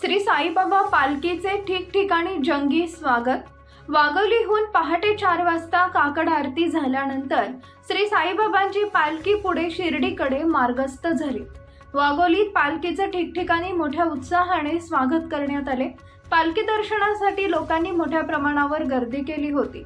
श्री साईबाबा पालखीचे ठिकठिकाणी जंगी स्वागत. वाघोलीहून पहाटे चार वाजता काकड आरती झाल्यानंतर श्री साईबाबांची पालखी पुढे शिर्डीकडे मार्गस्थ झाली. वाघोलीत पालखीचे ठिकठिकाणी मोठ्या उत्साहाने स्वागत करण्यात आले. पालखी दर्शनासाठी लोकांनी मोठ्या प्रमाणावर गर्दी केली होती.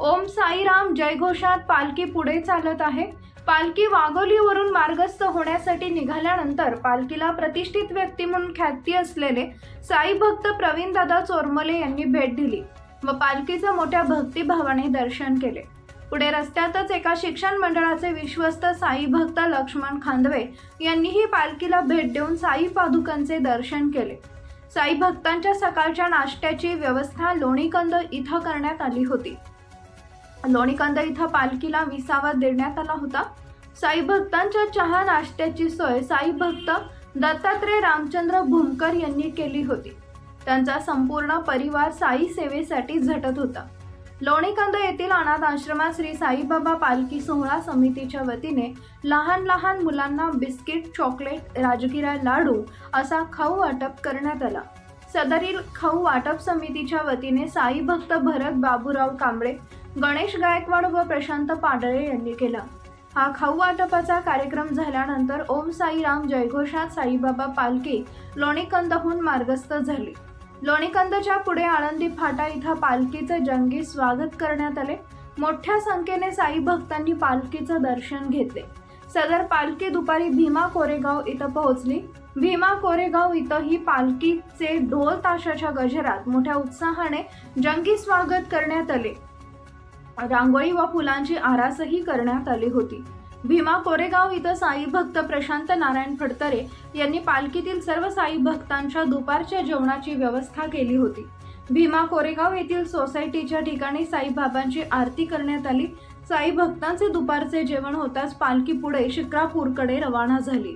ओम साईराम जयघोषात पालखी पुढे चालत आहे. पालखी वाघोलीवरून मार्गस्थ होण्यासाठी निघाल्यानंतर पालखीला प्रतिष्ठित व्यक्ती म्हणून ख्याती असलेले साई भक्त प्रवीणदादा चोरमले यांनी भेट दिली व पालखीचं मोठ्या भक्तिभावाने दर्शन केले. पुढे रस्त्यातच एका शिक्षण मंडळाचे विश्वस्त साई भक्त लक्ष्मण खांदवे यांनीही पालखीला भेट देऊन साई पादुकांचे दर्शन केले. साई भक्तांच्या सकाळच्या नाश्त्याची व्यवस्था लोणीकंद इथं करण्यात आली होती. लोणीकांदा इथं पालखीला विसावा देण्यात आला होता. साई भक्तांच्या चहा नाश्त्याची सोय साई भक्त दत्तात्रय रामचंद्र भूमकर यांनी केली होती. त्यांचा संपूर्ण परिवार साई सेवेसाठी झटत होता. लोणीकांदा येथील अनाथ आश्रमात श्री साईबाबा पालखी सोहळा समितीच्या वतीने लहान लहान मुलांना बिस्किट चॉकलेट राजगिरा लाडू असा खाऊ वाटप करण्यात आला. सदरील खाऊ वाटप समितीच्या वतीने साई भक्त भरत बाबूराव कांबळे गणेश गायकवाड व प्रशांत पाडळे यांनी केला. हा खाऊ वाटपाचा कार्यक्रम झाल्यानंतर ओम साईराम जयघोषात साईबाबा पालखी लोणीकंदहून मार्गस्थ झाली. लोणीकंदच्या पुढे आळंदी फाटा इथं पालखीचे जंगी स्वागत करण्यात आले. मोठ्या संख्येने साई भक्तांनी पालखीचं दर्शन घेतले. सदर पालखी दुपारी भीमा कोरेगाव इथं पोहोचली. भीमा कोरेगाव इथं ही पालखीचे ढोल ताशाच्या गजरात मोठ्या उत्साहाने जंगी स्वागत करण्यात आले. रांगोळी व फुलांची आरासही करण्यात आली होती. भीमा कोरेगाव इथं साई भक्त प्रशांत नारायण फडतरे यांनी पालखीतील सर्व साई भक्तांच्या दुपारच्या जेवणाची व्यवस्था केली होती. भीमा कोरेगाव येथील सोसायटीच्या ठिकाणी साईबाबांची आरती करण्यात आली. साई भक्तांचे दुपारचे जेवण होताच पालखी पुढे शिक्रापूरकडे रवाना झाली.